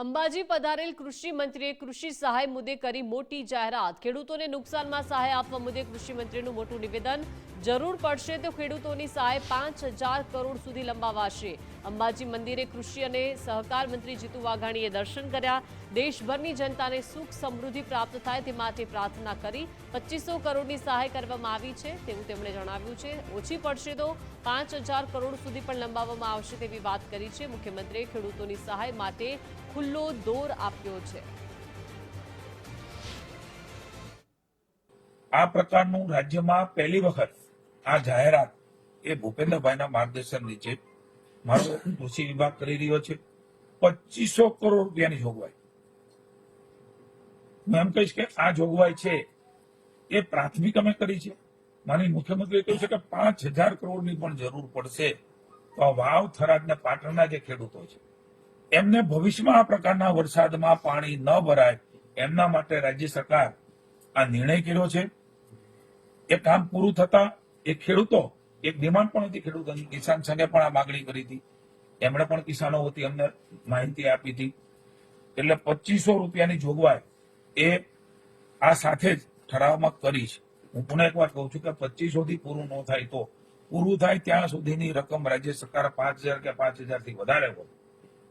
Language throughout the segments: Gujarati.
અંબાજી પધારેલ કૃષિ મંત્રીએ કૃષિ સહાય મુદ્દે કરી મોટી જાહેરાત. ખેડૂતોને નુકસાનમાં સહાય આપવા મુદ્દે કૃષિ મંત્રીનું મોટું નિવેદન જરૂર પડશે તો ખેડૂતોની સહાય પાંચ હજાર કરોડ સુધી લંબાવાશે. અંબાજી મંદિરે કૃષિ અને સહકાર મંત્રી જીતુ વાઘાણીએ દર્શન કર્યા. દેશભરની જનતાને સુખ સમૃદ્ધિ પ્રાપ્ત થાય તે માટે પ્રાર્થના કરી પચીસો કરોડની સહાય કરવામાં આવી છે તેવું તેમણે જણાવ્યું છે. ઓછી પડશે તો પાંચ કરોડ સુધી પણ લંબાવવામાં આવશે તેવી વાત કરી છે. મુખ્યમંત્રીએ ખેડૂતોની સહાય માટે ખુલ્લો દોર આપ્યો છે. આ પ્રકારનું રાજ્યમાં પહેલી વખત આ જાહેરાત એ ભૂપેન્દ્રભાઈના માર્ગદર્શન નીચે મારો કૃષિ વિભાગ કરી રહ્યો છે. પચીસો કરોડ રૂપિયાની જોગવાઈ. હું એમ કહીશ કે આ જોગવાઈ છે એ પ્રાથમિક અમે કરી છે. માની મુખ્યમંત્રીએ કહ્યું છે કે પાંચ હજાર કરોડની પણ જરૂર પડશે તો આ વાવ થરાદ ને પાટણના જે ખેડૂતો છે, એમને ભવિષ્યમાં આ પ્રકારના વરસાદમાં પાણી ન ભરાય એમના માટે રાજ્ય સરકાર આ નિર્ણય કર્યો છે. એ કામ પૂરું થતા એ ખેડૂતો, એક ડિમાન્ડ પણ હતી ખેડૂતોની. કિસાન સંઘે પણ આ માગણી કરી હતી. એમણે પણ કિસાનો વતી અમને માહિતી આપી હતી. એટલે પચીસો રૂપિયાની જોગવાઈ એ આ સાથે જ ઠરાવમાં કરી છે. હું પુનઃ એકવાર કહું છું કે પચીસો થી પૂરું ન થાય તો. પૂરું થાય ત્યાં સુધીની રકમ રાજ્ય સરકાર પાંચ હજાર કે પાંચ હજારથી વધારે હોય.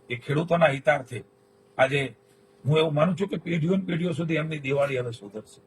એ ખેડૂતોના હિતાર્થે આજે હું એવું માનું છું કે પેઢીઓ પેઢીઓ સુધી એમની દિવાળી હવે સુધરશે.